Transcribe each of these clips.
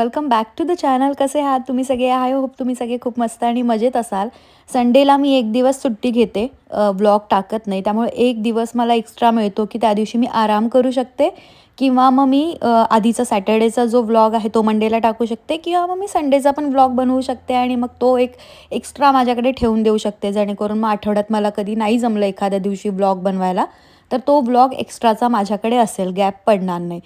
Welcome back to the channel कसे आहात? तुम्ही सगळे? आय होप तुम्ही सगळे खूप मस्त आणि मजेत असाल. संडेला मी एक दिवस सुट्टी घेते. ब्लॉग टाकत नाही. त्यामुळे एक दिवस मला एक्स्ट्रा मिळतो की त्या दिवशी मी आराम करू शकते. किंवा मग मी आधीचा सॅटर्डेचा जो व्लॉग आहे तो मंडेला टाकू शकते. किंवा मग मी संडेचा पण व्लॉग बनवू शकते आणि मग तो एक एक्स्ट्रा माझ्याकडे ठेवून देऊ शकते. जेणेकरून मग आठवड्यात मला कधी नाही जमलं एखाद्या दिवशी ब्लॉग बनवायला. तर तो व्लॉग एक्स्ट्राचा माझ्याकडे असेल. गॅप पडणार नाही.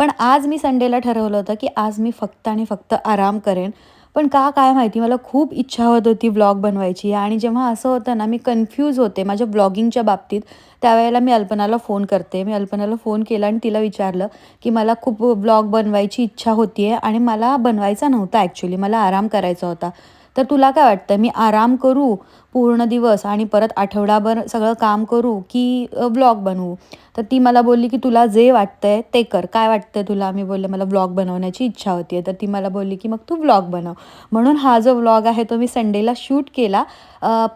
पण आज मी संडेला ठरवलं होतं की आज मी फक्त आणि फक्त आराम करेन. पण का काय माहिती मला खूप इच्छा होत होती व्लॉग बनवायची. आणि जेव्हा असं होतं ना मी कन्फ्यूज होते माझ्या ब्लॉगिंगच्या बाबतीत. त्यावेळेला मी अल्पनाला फोन करते. मी अल्पनाला फोन केला आणि तिला विचारलं की मला खूप ब्लॉग बनवायची इच्छा होती आहे आणि मला बनवायचा नव्हता ॲक्च्युली मला आराम करायचा होता. तर तुला काय वाटतं मी आराम करू पूर्ण दिवस आणि परत आठवडाभर सगळं काम करू की व्लॉग बनवू? तर ती मला बोलली की तुला जे वाटतं आहे ते कर. काय वाटतं आहे तुला? मी बोलले मला व्लॉग बनवण्याची इच्छा होती आहे तर ती मला बोलली की मग तू व्लॉग बनव. म्हणून हा जो व्लॉग आहे तो मी संडेला शूट केला.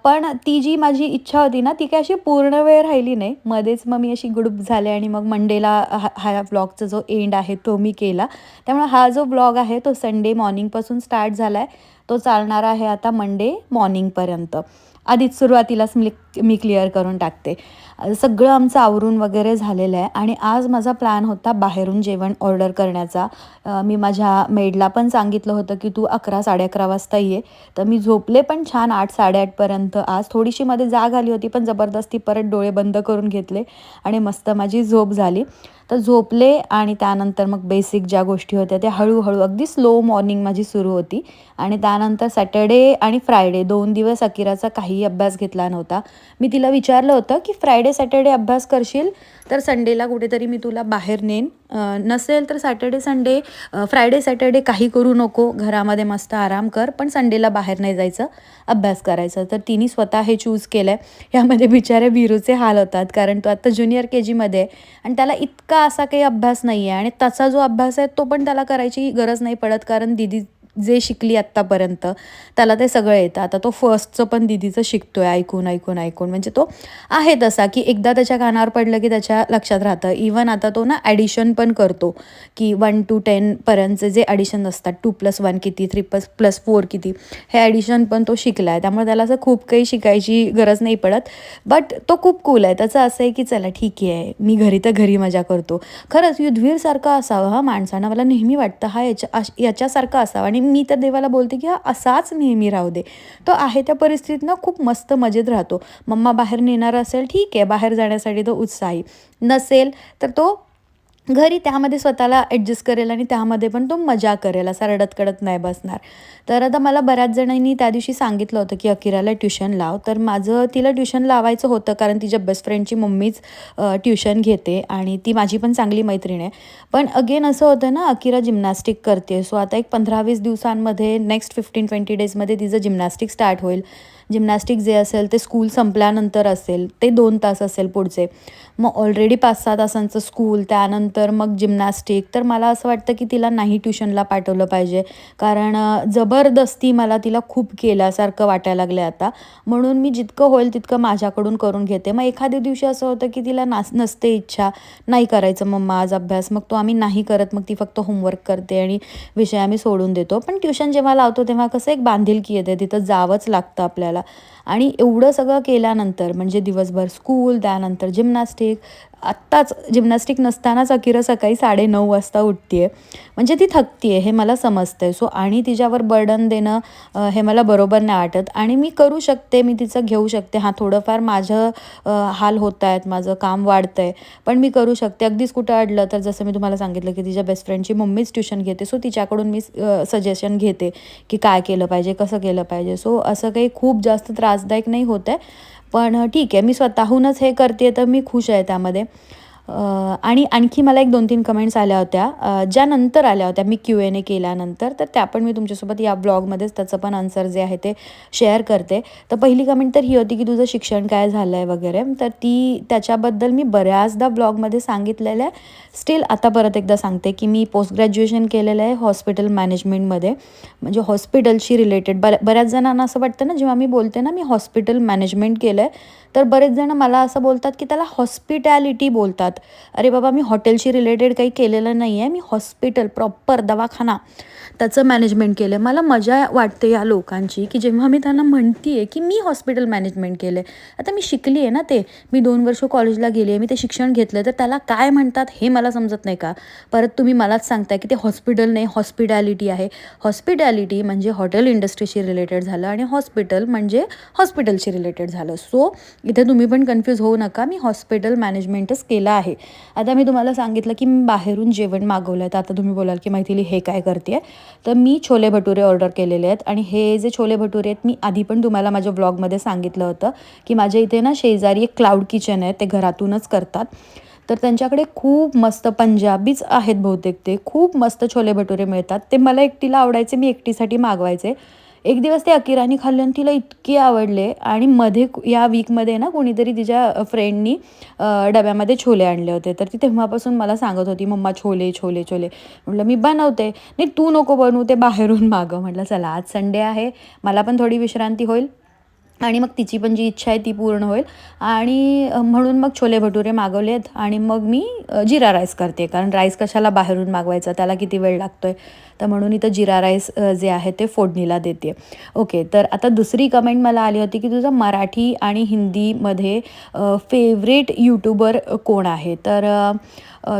पण ती जी माझी इच्छा होती ना ती काय अशी पूर्ण वेळ राहिली नाही. मध्येच मग मी अशी गुडूप झाले आणि मग मंडेला हा हा व्लॉगचा जो एंड आहे तो मी केला. त्यामुळे हा जो व्लॉग आहे तो संडे मॉर्निंगपासून स्टार्ट झाला आहे तो चालणार आहे आता मंडे मॉर्निंगपर्यंत आधीच सुरुवातीलाच मी मी क्लिअर करून टाकते. सगळं आमचं आवरून वगैरे झालेलं आहे आणि आज माझा प्लॅन होता बाहेरून जेवण ऑर्डर करण्याचा. मी माझ्या मेडला पण सांगितलं होतं की तू अकरा साडे अकरा वाजता ये. तर मी झोपले पण छान आठ साडेआठपर्यंत आज थोडीशी मध्ये जाग आली होती पण जबरदस्ती परत डोळे बंद करून घेतले आणि मस्त माझी झोप झाली. तर झोपले आणि त्यानंतर मग बेसिक ज्या गोष्टी होत्या त्या हळूहळू अगदी स्लो मॉर्निंग माझी सुरू होती. आणि त्यानंतर सॅटर्डे आणि फ्रायडे दोन दिवस अकिराचा काहीही अभ्यास घेतला नव्हता. मी तिला विचारलं होतं की फ्रायडे सॅटर्डे अभ्यास करशील? तर संडेला कुठेतरी मी तुला बाहेर नेन नसेल तर सॅटर्डे संडे फ्रायडे सॅटर्डे काही करू नको. घरामध्ये मस्त आराम कर. पण संडेला बाहेर नाही जायचं. अभ्यास करायचा. तर तिने स्वतः हे चूज केलं आहे यामध्ये बिचारे विरूचे हाल होतात. कारण तो आत्ता ज्युनियर के जीमध्ये आहे. आणि त्याला इतका असा काही अभ्यास नाही आहे आणि त्याचा जो अभ्यास आहे तो पण त्याला करायची गरज नाही पडत कारण दिदी जे शिकली आत्तापर्यंत त्याला ते सगळं येतं. आता तो फर्स्टचं पण दिदीचं आहे ऐकून ऐकून ऐकून. म्हणजे तो आहे तसा की एकदा त्याच्या कानावर पडलं की त्याच्या लक्षात राहतं. इवन आता तो ना ॲडिशन पण करतो की वन टू टेनपर्यंतचे जे ॲडिशन असतात टू प्लस वन किती थ्री प्लस प्लस फोर किती हे ॲडिशन पण तो शिकला आहे त्यामुळे त्याला असं खूप काही शिकायची गरज नाही पडत. बट तो खूप कूल आहे. त्याचं असं आहे की चला ठीक आहे मी घरी तर घरी मजा करतो. खरंच युद्धवीरसारखा असावा हा माणसानं. मला नेहमी वाटतं हा याच्या अश- याच्यासारखा असावा. आणि मी तर देवाला बोलते की हा असाच नेहमी राहू दे. तो आहे त्या परिस्थितीत खूप मस्त मजेत राहतो. मम्मा बाहेर नेणार असेल ठीक आहे. बाहेर जाण्यासाठी तो उत्साही. नसेल तर तो घरी त्यामध्ये स्वतःला ॲडजस्ट करेल आणि त्यामध्ये पण तो मजा करेल असा रडत कडत नाही बसणार. तर आता मला बऱ्याच जणांनी त्या दिवशी सांगितलं होतं की अकिराला ट्युशन लाव. तर माझं तिला ट्युशन लावायचं होतं कारण तिच्या बेस्ट फ्रेंडची मम्मीच ट्युशन घेते आणि ती माझी पण चांगली मैत्रीण आहे. पण अगेन असं होतं ना अकिरा जिम्नॅस्टिक करते सो आता एक पंधरा वीस दिवसांमध्ये नेक्स्ट फिफ्टीन ट्वेंटी डेजमध्ये तिचं जिम्नॅस्टिक स्टार्ट होईल. जिम्नॅस्टिक जे असेल ते स्कूल संपल्यानंतर असेल. ते दोन तास असेल पुढचे. मग ऑलरेडी पाच सहा तासांचं स्कूल त्यानंतर मग जिम्नॅस्टिक. तर मला असं वाटतं की तिला नाही ट्युशनला पाठवलं पाहिजे. कारण जबरदस्ती मला तिला खूप केल्यासारखं वाटायला लागलं आता. म्हणून मी जितकं होईल तितकं माझ्याकडून करून घेते. मग एखाद्या दिवशी असं होतं की तिला नास नसते इच्छा. नाही करायचं मम्मा आज अभ्यास. मग तो आम्ही नाही करत. मग ती फक्त होमवर्क करते आणि विषय आम्ही सोडून देतो. पण ट्युशन जेव्हा लावतो तेव्हा कसं एक बांधिलकी येते. तिथं जावंच लागतं आपल्याला. आणि एवढं सगळं केल्यानंतर म्हणजे दिवसभर स्कूल त्यानंतर जिम्नॅस्टिक आत्ताच जिम्नॅस्टिक नसतानाच अकिरा सकाळी साडेनऊ वाजता उठते म्हणजे ती थकते आहे हे मला समजतं आहे सो आणि तिच्यावर बर्डन देणं हे मला बरोबर नाही वाटत. आणि मी करू शकते मी तिचं घेऊ शकते. हां थोडंफार माझं हाल होत आहेत माझं काम वाढतं आहे पण मी करू शकते. अगदीच कुठं अडलं तर जसं मी तुम्हाला सांगितलं की तिच्या बेस्ट फ्रेंडची मम्मीच ट्युशन घेते. सो तिच्याकडून मी सजेशन घेते की काय केलं पाहिजे कसं केलं पाहिजे. सो असं काही खूप जास्त त्रास त्रासदायक नाही होत आहे. पण ठीक आहे. मी स्वतःहूनच हे करते तर मी खुश आहे त्यामध्ये. आणि आणखी मला एक दोन तीन कमेंट्स आल्या होत्या. ज्या नंतर आल्या होत्या मी क्यू एन ए केल्यानंतर तर त्या पण मी तुमच्यासोबत या ब्लॉगमध्येच त्याचं पण आन्सर जे आहे ते शेअर करते. तर पहिली कमेंट तर ही होती की तुझं शिक्षण काय झालं आहे वगैरे? तर ती त्याच्याबद्दल मी बऱ्याचदा ब्लॉगमध्ये सांगितलेलं आहे स्टील आता परत एकदा सांगते की मी पोस्ट ग्रॅज्युएशन केलेलं आहे हॉस्पिटल मॅनेजमेंटमध्ये म्हणजे हॉस्पिटलशी रिलेटेड बऱ्या बऱ्याच जणांना असं वाटतं ना जेव्हा मी बोलते ना मी हॉस्पिटल मॅनेजमेंट केलं आहे तर बरेच जण मला असं बोलतात की त्याला हॉस्पिटॅलिटी बोलतात. बोलतात अरे बाबा मी हॉटेलशी रिलेटेड काही केलेलं नाही आहे मी हॉस्पिटल प्रॉपर दवाखाना त्याचं मॅनेजमेंट केलं मला मजा वाटते या लोकांची की जेव्हा मी त्यांना म्हणते आहे की मी हॉस्पिटल मॅनेजमेंट केलं आहे आता मी शिकली आहे ना ते. मी दोन वर्ष कॉलेजला गेली आहे मी ते शिक्षण घेतलं तर त्याला काय म्हणतात हे मला समजत नाही का? परत तुम्ही मलाच सांगताय की ते हॉस्पिटल नाही हॉस्पिटॅलिटी आहे. हॉस्पिटॅलिटी म्हणजे हॉटेल इंडस्ट्रीशी रिलेटेड झालं आणि हॉस्पिटल म्हणजे हॉस्पिटलशी रिलेटेड झालं. सो इथे तुम्ही पण कन्फ्यूज होऊ नका. मी हॉस्पिटल मॅनेजमेंटच केलं आहे. आता मी तुम्हाला सांगितलं की मी बाहेरून जेवण मागवलं आहे तर आता तुम्ही बोलाल की मैथिली हे काय करते तर मी छोले भटुरे ऑर्डर केलेले आहेत. आणि हे जे छोले भटुरे आहेत मी आधी पण तुम्हाला माझ्या ब्लॉगमध्ये सांगितलं होतं की माझ्या इथे ना शेजारी एक क्लाउड किचन आहे. ते घरातूनच करतात. तर त्यांच्याकडे खूप मस्त पंजाबीच आहेत बहुतेक ते. खूप मस्त छोले भटुरे मिळतात. ते मला एकटीला आवडायचे मी एकटीसाठी मागवायचे. एक दिवस ते अकिराने खाल्ले आणि तिला इतके आवडले आणि मध्ये या वीकमध्ये ना कोणीतरी तिच्या फ्रेंडनी डब्यामध्ये छोले आणले होते. तर ती तेव्हापासून मला सांगत होती मम्मा छोले छोले छोले. म्हटलं मी बनवते. नाही तू नको बनवू ते बाहेरून मागं म्हटलं चला आज संडे आहे मला पण थोडी विश्रांती होईल आणि मग तिची पण जी इच्छा आहे ती पूर्ण होईल. आणि म्हणून मग छोले भटुरे मागवलेत आणि मग मी जिरा राईस करते. कारण राईस कशाला बाहेरून मागवायचा? त्याला किती वेळ लागतो आहे तर म्हणून इथं जिरा राईस जे आहे ते फोडणीला देते. ओके तर आता दुसरी कमेंट मला आली होती की तुझं मराठी आणि हिंदीमध्ये फेवरेट यूट्यूबर कोण आहे? तर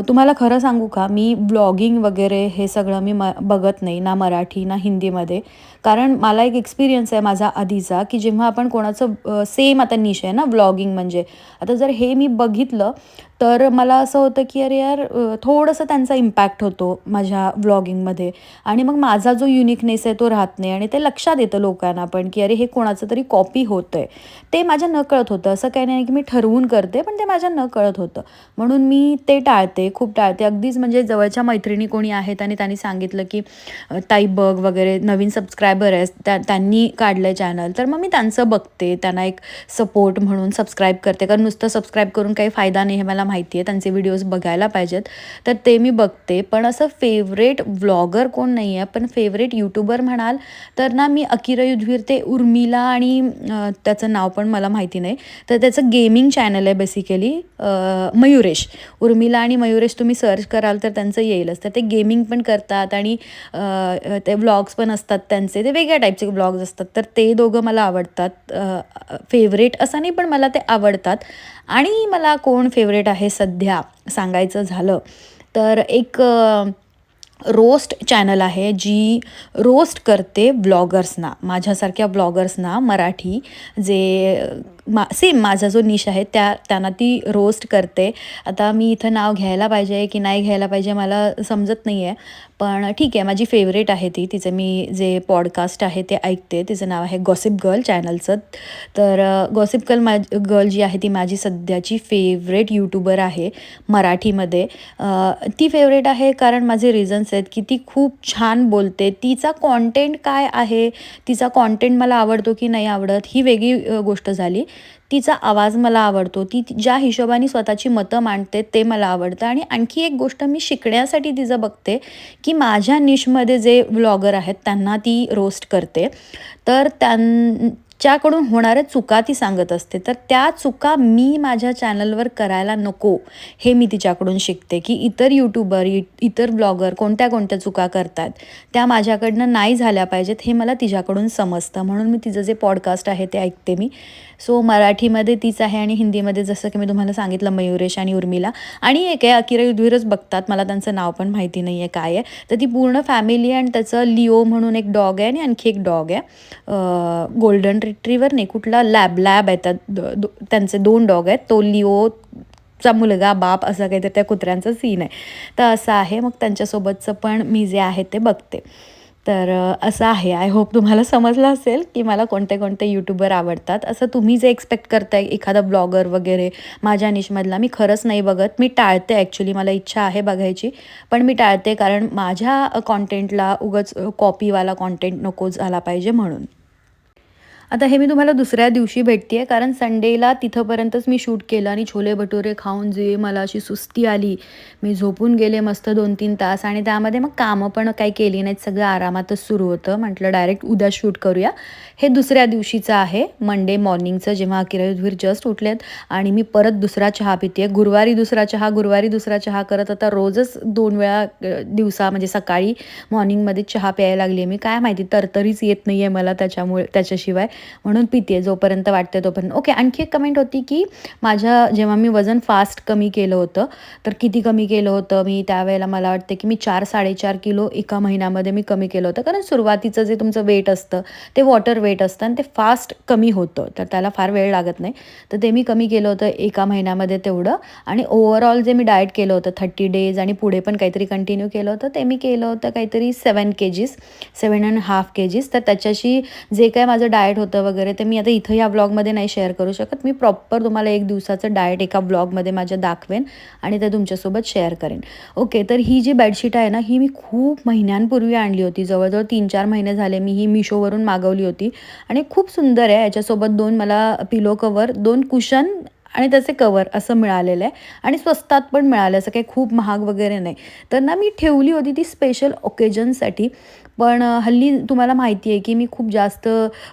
तुम्हाला खरं सांगू का मी ब्लॉगिंग वगैरे हे सगळं मी म बघत नाही ना मराठी ना हिंदीमध्ये. कारण मला एक एक्सपिरियन्स आहे माझा आधीचा की जेव्हा आपण कोणाचं सेम आता निश आहे ना ब्लॉगिंग म्हणजे. आता जर हे मी बघितलं तर मला असं होतं की अरे यार थोडंसं त्यांचा इम्पॅक्ट होतो माझ्या व्लॉगिंगमध्ये आणि मग माझा जो युनिकनेस आहे तो राहत नाही आणि ते लक्षात येतं लोकांना पण की अरे हे कोणाचं तरी कॉपी होतं आहे ते माझ्या न कळत होतं. असं काही नाही की मी ठरवून करते पण ते माझ्या न कळत होतं. म्हणून मी ते टाळते खूप टाळते. अगदीच म्हणजे जवळच्या मैत्रिणी कोणी आहेत आणि त्यांनी सांगितलं की ताई बघ वगैरे नवीन सबस्क्रायबर आहे त्या त्यांनी काढलं आहे चॅनल तर मग मी त्यांचं बघते त्यांना एक सपोर्ट म्हणून सबस्क्राईब करते. कारण नुसतं सबस्क्राईब करून काही फायदा नाही हे मला माहिती आहे. त्यांचे व्हिडिओज बघायला पाहिजेत. तर ते मी बघते. पण असं फेवरेट व्लॉगर कोण नाही आहे पण फेवरेट यूट्यूबर म्हणाल तर ना मी अकिरा युद्धवीर ते उर्मिला आणि त्याचं नाव पण मला माहिती नाही. तर त्याचं गेमिंग चॅनल आहे बेसिकली मयुरेश. उर्मिला आणि मयुरेश तुम्ही सर्च कराल तर त्यांचं येईलच. तर ते गेमिंग पण करतात आणि ते व्लॉग्स पण असतात त्यांचे. ते वेगळ्या टाईपचे व्लॉग्स असतात. तर ते दोघं मला आवडतात. फेवरेट असं नाही पण मला ते आवडतात. आणि मला कोण फेवरेट आहे सध्या सांगायचं झालं तर एक रोस्ट चॅनल आहे जी रोस्ट करते ब्लॉगर्सना माझ्यासारख्या ब्लॉगर्सना मराठी जे मा सेम माझा जो निश आहे त्या त्यांना ती रोस्ट करते. आता मी इथं नाव घ्यायला पाहिजे की नाही घ्यायला पाहिजे मला समजत नाही आहे पण ठीक आहे माझी फेवरेट आहे ती. तिचं मी जे पॉडकास्ट आहे ते ऐकते. तिचं नाव आहे गॉसिप गर्ल चॅनलचं तर गॉसिप गर्ल मा गर्ल जी आहे ती माझी सध्याची फेवरेट यूट्यूबर आहे मराठीमध्ये. ती फेवरेट आहे कारण माझे रिझन्स आहेत की ती खूप छान बोलते. तिचा कॉन्टेंट काय आहे? तिचा कॉन्टेंट मला आवडतो की नाही आवडत? ही वेगळी गोष्ट झाली. तिचा आवाज मला आवडतो. ती ज्या हिशोबाने स्वतःची मतं मांडते ते मला आवडतं. आणि आणखी एक गोष्ट मी शिकण्यासाठी तिचं बघते की माझ्या निशमध्ये जे व्लॉगर आहेत त्यांना ती रोस्ट करते. तर त्यां ज्याकडून होणाऱ्या चुका ती सांगत असते. तर त्या चुका मी माझ्या चॅनलवर करायला नको हे मी तिच्याकडून शिकते की इतर यूट्यूबर इतर ब्लॉगर कोणत्या कोणत्या चुका करतात त्या माझ्याकडनं नाही झाल्या पाहिजेत हे मला तिच्याकडून समजतं. म्हणून मी तिचं जे पॉडकास्ट आहे ते ऐकते मी. सो मराठीमध्ये तीच आहे आणि हिंदीमध्ये जसं की मी तुम्हाला सांगितलं मयुरेश आणि उर्मिला. आणि एक आहे अकिरा युद्धवीरच बघतात मला त्यांचं नाव पण माहिती नाही आहे काय आहे. तर ती पूर्ण फॅमिली आणि त्याचं लिओ म्हणून एक डॉग आहे आणि आणखी एक डॉग आहे. गोल्डन रिट्रीवर नाही कुठला लॅब लॅब आहे त्यात त्यांचे दोन डॉग आहेत. तो लिओ चा मुलगा बाप असं काहीतरी त्या कुत्र्यांचं सीन आहे. तर असं आहे. मग त्यांच्यासोबतचं पण मी जे आहे ते बघते. तर असं आहे. आय होप तुम्हाला समजलं असेल की मला कोणते कोणते यूट्यूबर आवडतात. असं तुम्ही जे एक्सपेक्ट करताय एखादा ब्लॉगर वगैरे माझ्या निशमधला मी खरंच नाही बघत. मी टाळते ॲक्च्युली मला इच्छा आहे बघायची. पण मी टाळते कारण माझ्या कॉन्टेंटला उगच कॉपीवाला कॉन्टेंट नको झाला पाहिजे म्हणून. आता हे मी तुम्हाला दुसऱ्या दिवशी भेटते आहे कारण संडेला तिथंपर्यंतच मी शूट केलं आणि छोले भटुरे खाऊन जे मला अशी सुस्ती आली मी झोपून गेले मस्त दोन तीन तास आणि त्यामध्ये मग कामं पण काही केली नाहीत सगळं आरामातच सुरू होतं. म्हटलं डायरेक्ट उद्या शूट करूया. हे दुसऱ्या दिवशीचं आहे मंडे मॉर्निंगचं जेव्हा अकिरावीर जस्ट उठलेत आणि मी परत दुसरा चहा पिते गुरुवारी दुसरा चहा गुरुवारी दुसरा चहा करत आता रोजच दोन वेळा दिवसा म्हणजे सकाळी मॉर्निंगमध्ये चहा प्यायला लागली आहे मी. काय माहिती तरतरीच येत नाही आहे मला त्याच्यामुळे त्याच्याशिवाय. म्हणून पिते जोपर्यंत वाटते तोपर्यंत. ओके आणखी एक कमेंट होती की माझ्या जेव्हा मी वजन फास्ट कमी केलं होतं तर किती कमी केलं होतं? मी त्यावेळेला मला वाटते की मी चार साडेचार किलो एका महिन्यामध्ये मी कमी केलं होतं. कारण सुरुवातीचं जे तुमचं वेट असतं ते वॉटर वेट असतं आणि ते फास्ट कमी होतं. तर त्याला फार वेळ लागत नाही. तर ते मी कमी केलं होतं एका महिन्यामध्ये तेवढं. आणि ओव्हरऑल जे मी डाएट केलं होतं थर्टी डेज आणि पुढे पण काहीतरी कंटिन्यू केलं होतं ते मी केलं होतं काहीतरी seven kgs seven and half kgs तर त्याच्याशी जे काय माझं डाएट होतं वगैरे ते मी आता इथं या ब्लॉगमध्ये नाही शेअर करू शकत. मी प्रॉपर तुम्हाला एक दिवसाचं डाएट एका ब्लॉगमध्ये माझ्या दाखवेन आणि ते तुमच्यासोबत शेअर करेन. ओके तर ही जी बेडशीट आहे ना ही मी खूप महिन्यांपूर्वी आणली होती. जवळजवळ तीन चार महिने झाले मी ही मिशोवरून मागवली होती. आणि खूप सुंदर आहे. याच्यासोबत दोन मला पिलो कवर दोन कुशन आणि त्याचे कवर असं मिळालेलं आहे. आणि स्वस्तात पण मिळालं असं काही खूप महाग वगैरे नाही. तर ना मी ठेवली होती ती स्पेशल ओकेजनसाठी पण हल्ली तुम्हाला माहिती आहे की मी खूप जास्त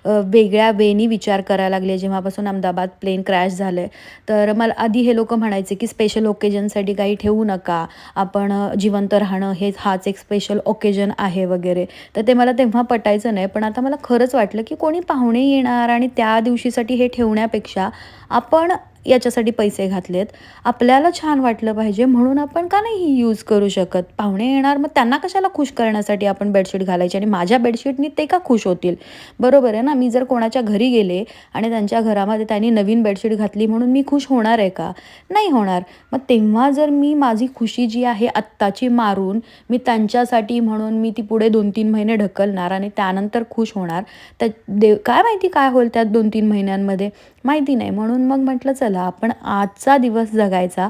वेगळ्या वेनी विचार करायला लागले जेव्हापासून अहमदाबाद प्लेन क्रॅश झालं आहे तर मला आधी हे लोक म्हणायचे की स्पेशल ओकेजनसाठी काही ठेवू नका. आपण जिवंत राहणं हेच हाच एक स्पेशल ओकेजन आहे वगैरे. तर ते मला तेव्हा पटायचं नाही. पण आता मला खरंच वाटलं की कोणी पाहुणे येणार आणि त्या दिवशीसाठी हे ठेवण्यापेक्षा आपण याच्यासाठी पैसे घातलेत. आपल्याला छान वाटलं पाहिजे म्हणून आपण का नाही ही यूज करू शकत? पाहुणे येणार मग त्यांना कशाला खुश करण्यासाठी आपण बेडशीट घालायची? आणि माझ्या बेडशीटनी ते का खुश होतील? बरोबर आहे ना? मी जर कोणाच्या घरी गेले आणि त्यांच्या घरामध्ये त्यांनी नवीन बेडशीट घातली म्हणून मी खुश होणार आहे का? नाही होणार. मग तेव्हा जर मी माझी खुशी जी आहे आत्ताची मारून मी त्यांच्यासाठी म्हणून मी ती पुढे दोन तीन महिने ढकलणार आणि त्यानंतर खुश होणार तर देव काय माहिती काय होईल त्यात दोन तीन महिन्यांमध्ये? माहिती नाही. म्हणून मग म्हटलं चला आपण आजचा दिवस जगायचा.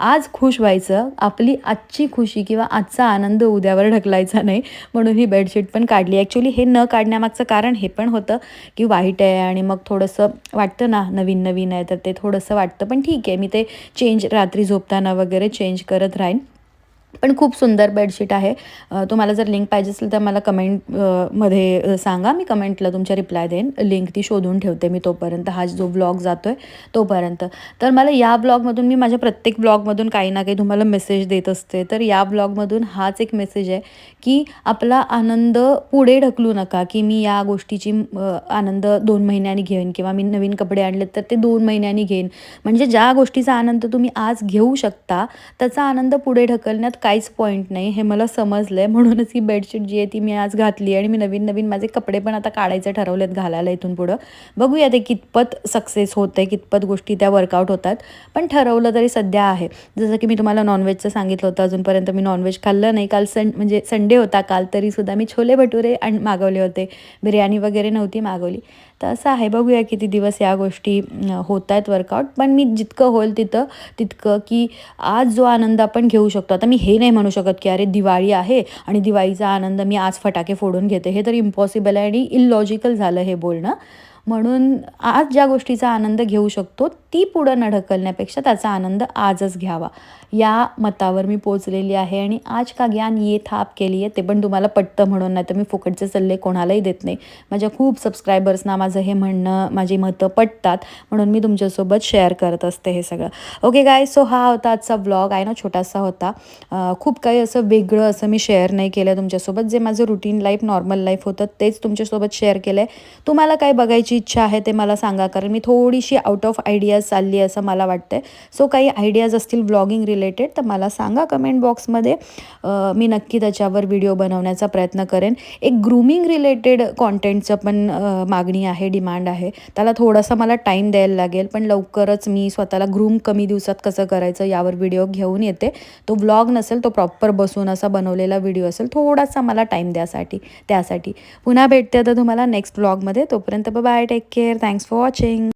आज खुश व्हायचं. आपली आजची खुशी किंवा आजचा आनंद उद्यावर ढकलायचा नाही म्हणून ही बेडशीट पण काढली. ॲक्च्युली हे न काढण्यामागचं कारण हे पण होतं की वाईट आहे आणि मग थोडंसं वाटतं ना नवीन नवीन आहे तर ते थोडंसं वाटतं. पण ठीक आहे मी ते चेंज रात्री झोपताना वगैरे चेंज करत राहीन. पण खूप सुंदर बेडशीट आहे. तुम्हाला जर लिंक पाहिजे असेल तर मला कमेंटमध्ये सांगा. मी कमेंटला तुमच्या रिप्लाय देईन. लिंक ती शोधून ठेवते मी तोपर्यंत. हा जो ब्लॉग जातो आहे तोपर्यंत. तर मला या ब्लॉगमधून मी माझ्या प्रत्येक ब्लॉगमधून काही ना काही तुम्हाला मेसेज देत असते. तर या ब्लॉगमधून हाच एक मेसेज आहे की आपला आनंद पुढे ढकलू नका. की मी या गोष्टीची आनंद दोन महिन्यांनी घेईन किंवा मी नवीन कपडे आणलेत तर ते दोन महिन्यांनी घेईन. म्हणजे ज्या गोष्टीचा आनंद तुम्ही आज घेऊ शकता त्याचा आनंद पुढे ढकलण्यात काहीच पॉईंट नाही. हे मला समजलं आहे म्हणूनच ही बेडशीट जी आहे ती मी आज घातली आणि मी नवीन नवीन माझे कपडे पण आता काढायचे ठरवलेत घालायला इथून पुढं. बघूया ते कितपत सक्सेस होते आहे कितपत गोष्टी त्या वर्कआउट होतात. पण ठरवलं तरी सध्या आहे. जसं की मी तुम्हाला नॉनव्हेजचं सांगितलं होतं अजूनपर्यंत मी नॉनव्हेज खाल्लं नाही. काल सं म्हणजे संडे होता काल तरीसुद्धा मी छोले भटुरे आणि मागवले होते. बिर्याणी वगैरे नव्हती मागवली. तर असं आहे. बघूया किती दिवस या गोष्टी होत आहेत वर्कआउट पण मी जितकं होईल तिथं तितकं की आज जो आनंद आपण घेऊ शकतो. आता मी हे नाही म्हणू शकत की अरे दिवाळी आहे आणि दिवाळीचा आनंद मी आज फटाके फोडून घेते. हे तर इम्पॉसिबल आहे आणि इलॉजिकल झालं हे बोलणं. म्हणून आज ज्या गोष्टीचा आनंद घेऊ शकतो ती पुढं न ढकलण्यापेक्षा त्याचा आनंद आजच घ्यावा. या मतावर मी पोचलेली आहे आणि आज का ज्ञान ये थाप केली आहे ते पण तुम्हाला पटतं म्हणून नाही तर मी फुकटचे सल्ले कोणालाही देत नाही. माझ्या खूप सबस्क्रायबर्सना माझं हे म्हणणं माझी मतं पटतात म्हणून मी तुमच्यासोबत शेअर करत असते हे सगळं. ओके गाय सो हा होता आजचा ब्लॉग आहे ना छोटासा होता. खूप काही असं वेगळं असं मी शेअर नाही केलं तुमच्यासोबत. जे माझं रुटीन लाईफ नॉर्मल लाईफ होतं तेच तुमच्यासोबत शेअर केलं आहे तुम्हाला काय बघायची इच्छा आहे ते मला सांगा कारण मी थोडीशी आउट ऑफ आयडियाज चालली आहे असं मला वाटतं सो काही आयडियाज असतील ब्लॉगिंग रिलेटेड तर मला सांगा कमेंट बॉक्समध्ये मी नक्की त्याच्यावर व्हिडिओ बनवण्याचा प्रयत्न करेन. एक ग्रूमिंग रिलेटेड कॉन्टेंटचं पण मागणी आहे डिमांड आहे. त्याला थोडासा मला टाईम द्यायला लागेल पण लवकरच मी स्वतःला ग्रूम कमी दिवसात कसं करायचं यावर व्हिडिओ घेऊन येते. तो ब्लॉग नसेल तो प्रॉपर बसून असा बनवलेला व्हिडिओ असेल थोडासा मला टाईम द्यासाठी त्यासाठी. पुन्हा भेटते आता तुम्हाला नेक्स्ट ब्लॉगमध्ये तोपर्यंत bye take care thanks for watching